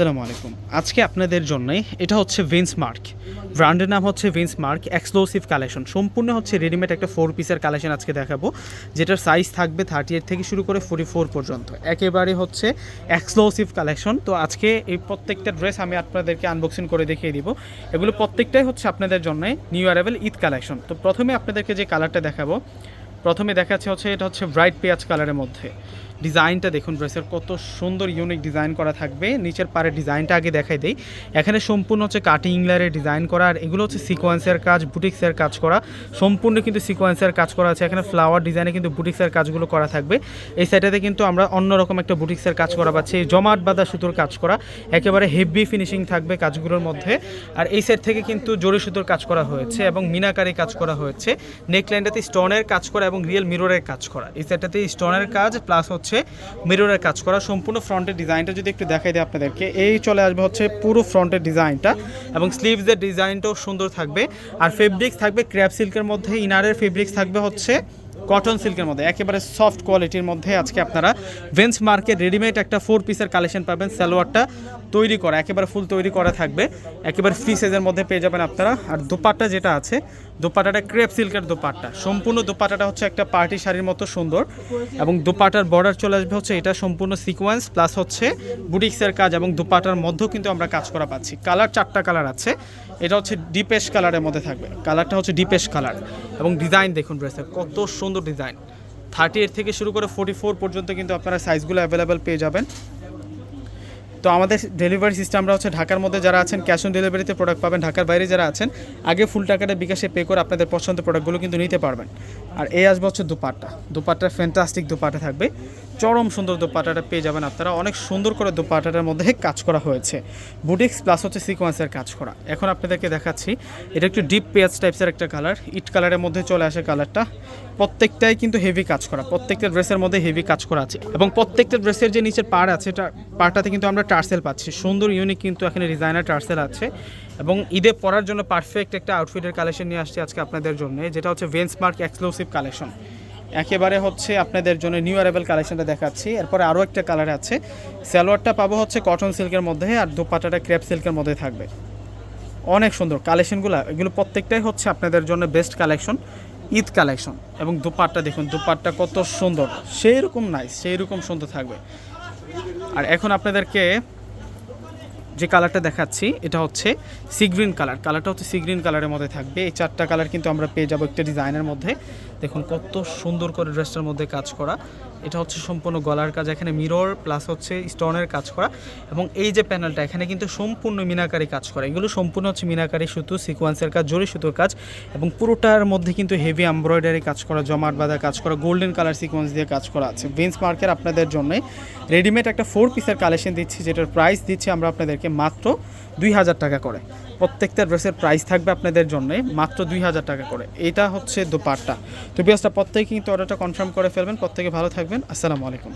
আসসালামু আলাইকুম। আজকে আপনাদের জন্য এটা হচ্ছে ভিন্স মার্ক ব্র্যান্ডের নাম হচ্ছে ভিন্স মার্ক এক্সক্লুসিভ কালেকশন সম্পূর্ণ হচ্ছে রেডিমেড একটা ফোর পিসের কালেকশন আজকে দেখাবো, যেটার সাইজ থাকবে থার্টি এইট থেকে শুরু করে ফোর্টি ফোর পর্যন্ত। একেবারে হচ্ছে এক্সক্লুসিভ কালেকশন তো আজকে এই প্রত্যেকটা ড্রেস আমি আপনাদেরকে আনবক্সিং করে দেখিয়ে দিব। এগুলো প্রত্যেকটাই হচ্ছে আপনাদের জন্য নিউ অ্যারাইভেল ঈদ কালেকশন তো প্রথমে আপনাদেরকে যে কালারটা দেখাবো প্রথমে দেখাচ্ছে হচ্ছে, এটা হচ্ছে ব্রাইট পেঁয়াজ কালারের মধ্যে। ডিজাইনটা দেখুন ড্রেসের কত সুন্দর ইউনিক ডিজাইন করা থাকবে। নিচের পারে ডিজাইনটা আগে দেখাই দেই। এখানে সম্পূর্ণ হচ্ছে কাটিং ইংলারের ডিজাইন করা, আর এগুলো হচ্ছে সিকোয়েন্সের কাজ বুটিক্সের কাজ করা। সম্পূর্ণ কিন্তু সিকোয়েন্সের কাজ করা আছে। এখানে ফ্লাওয়ার ডিজাইনে কিন্তু বুটিক্সের কাজগুলো করা থাকবে। এই সাইডেতে কিন্তু আমরা অন্যরকম একটা বুটিক্সের কাজ করা পাচ্ছি। জমাট বাঁধা সুতোর কাজ করা, একেবারে হেভি ফিনিশিং থাকবে কাজগুলোর মধ্যে। আর এই সাইড থেকে কিন্তু জরি সুতোর কাজ করা হয়েছে এবং মিনাকারি কাজ করা হয়েছে। নেকলাইনটাতে স্টোনের কাজ করা এবং রিয়েল মিররের কাজ করা। এই সেটাতে স্টোনের কাজ প্লাস হচ্ছে মিররের কাজ করা। সম্পূর্ণ ফ্রন্টের ডিজাইনটা যদি একটু দেখাই দিই আপনাদেরকে, এই চলে আসবে হচ্ছে পুরো ফ্রন্টের ডিজাইনটা এবং স্লিভসের ডিজাইনটাও সুন্দর থাকবে। আর ফেব্রিক্স থাকবে ক্র্যাপ সিল্কের মধ্যে ইনারের ফেব্রিক্স থাকবে হচ্ছে কটন সিল্কের মধ্যে, একেবারে সফট কোয়ালিটির মধ্যে আজকে আপনারা ভেন্স মার্কেট রেডিমেড একটা ফোর পিসের কালেকশন পাবেন, সালোয়ারটা তৈরি করা, একেবারে ফুল তৈরি করা থাকবে, একেবারে ফ্রি সাইজের মধ্যে পেয়ে যাবেন আপনারা। আর দোপাট্টা যেটা আছে, দোপাট্টাটা ক্রেপ সিল্কের দোপাট্টা, সম্পূর্ণ দোপাট্টাটা হচ্ছে একটা পার্টি শাড়ির মতো সুন্দর এবং দোপাটার বর্ডার চলে আসবে হচ্ছে এটা সম্পূর্ণ সিকোয়েন্স প্লাস হচ্ছে বুটিক্সের কাজ এবং দোপাটার মধ্যেও কিন্তু আমরা কাজ করা পাচ্ছি। কালার চারটা কালার আছে এটা হচ্ছে ডিপেশ কালারের মধ্যে থাকবে। কালারটা হচ্ছে ডিপেশ কালার এবং ডিজাইন দেখুন ড্রেসের কত সুন্দর ডিজাইন থার্টি এইট থেকে শুরু করে ফোর্টি ফোর পর্যন্ত কিন্তু আপনারা সাইজগুলো অ্যাভেলেবেল পেয়ে যাবেন। তো আমাদের ডেলিভারি সিস্টেমটা হচ্ছে ঢাকার মধ্যে যারা আছেন ক্যাশ অন ডেলিভারিতে প্রোডাক্ট পাবেন। ঢাকার বাইরে যারা আছেন, আগে ফুল টাকাটা বিকাশে পে করে আপনাদের পছন্দের প্রোডাক্টগুলো কিন্তু নিতে পারবেন। আর এই আসবে হচ্ছে দুপাট্টা। দুপাট্টা ফ্যান্টাস্টিক দুপাট্টা থাকবে। চরম সুন্দর দোপাট্টাটা পেয়ে যাবেন আপনারা। অনেক সুন্দর করে দোপাট্টাটার মধ্যে কাজ করা হয়েছে। বুটিক্স প্লাস হচ্ছে সিকোয়েন্সের কাজ করা। এখন আপনাদেরকে দেখাচ্ছি, এটা একটু ডিপ পেঁয়াজ টাইপসের একটা কালার ইট কালারের মধ্যে চলে আসে কালারটা প্রত্যেকটাই কিন্তু হেভি কাজ করা। প্রত্যেকটা ড্রেসের মধ্যে হেভি কাজ করা আছে। এবং প্রত্যেকটা ড্রেসের যে নিচের পাড় আছে, এটা পাড়টাতে কিন্তু আমরা টার্সেল পাচ্ছি। সুন্দর ইউনিক কিন্তু এখানে ডিজাইনার টার্সেল আছে। এবং ঈদে পরার জন্য পারফেক্ট একটা আউটফিটের কালেকশন নিয়ে আসছি আজকে আপনাদের জন্য, যেটা হচ্ছে ভেন্স মার্ক এক্সক্লুসিভ কালেকশন একেবারে হচ্ছে আপনাদের জন্য নিউ অ্যারাইভেল কালেকশনটা দেখাচ্ছি। এরপরে আরও একটা কালার আছে। সালোয়ারটা পাবো হচ্ছে কটন সিল্কের মধ্যে আর দোপাটাটা ক্রেপ সিল্কের মধ্যে থাকবে। অনেক সুন্দর কালেকশনগুলো এগুলো প্রত্যেকটাই হচ্ছে আপনাদের জন্য বেস্ট কালেকশন ঈদ কালেকশন এবং দুপাটটা দেখুন, দুপাটটা কত সুন্দর। সেই রকম নাইস সেই রকম সুন্দর থাকবে। আর এখন আপনাদেরকে যে কালারটা দেখাচ্ছি, এটা হচ্ছে সিগ্রিন কালার কালারটা হচ্ছে সিগ্রিন কালারের মধ্যে থাকবে। এই চারটা কালার কিন্তু আমরা পেয়ে যাব একটা ডিজাইনের মধ্যে। দেখুন কত সুন্দর করে ড্রেসটার মধ্যে কাজ করা। এটা হচ্ছে সম্পূর্ণ গলার কাজ, এখানে মিরর প্লাস হচ্ছে স্টোনের কাজ করা। এবং এই যে প্যানেলটা এখানে কিন্তু সম্পূর্ণ মিনাকারি কাজ করা। এগুলো সম্পূর্ণ হচ্ছে মিনাকারি সুতো সিকোয়েন্সের কাজ, জরি সুতোর কাজ। এবং পুরোটার মধ্যে কিন্তু হেভি এমব্রয়ডারি কাজ করা, জমাট বাঁধা কাজ করা গোল্ডেন কালার সিকোয়েন্স দিয়ে কাজ করা আছে। ভিন্স মার্কের আপনাদের জন্য রেডিমেড একটা ফোর পিসের কালেকশন দিচ্ছি, যেটার প্রাইস দিচ্ছি আমরা আপনাদেরকে মাত্র দুই হাজার টাকা করে। প্রত্যেকটা ড্রেসের প্রাইস থাকবে আপনাদের জন্য মাত্র দুই হাজার টাকা করে। এটা হচ্ছে দোপাট্টা। তো বিয়াসটা প্রত্যেকে কিন্তু অর্ডারটা কনফার্ম করে ফেলবেন। প্রত্যেকে ভালো থাকবেন। আসসালামু আলাইকুম।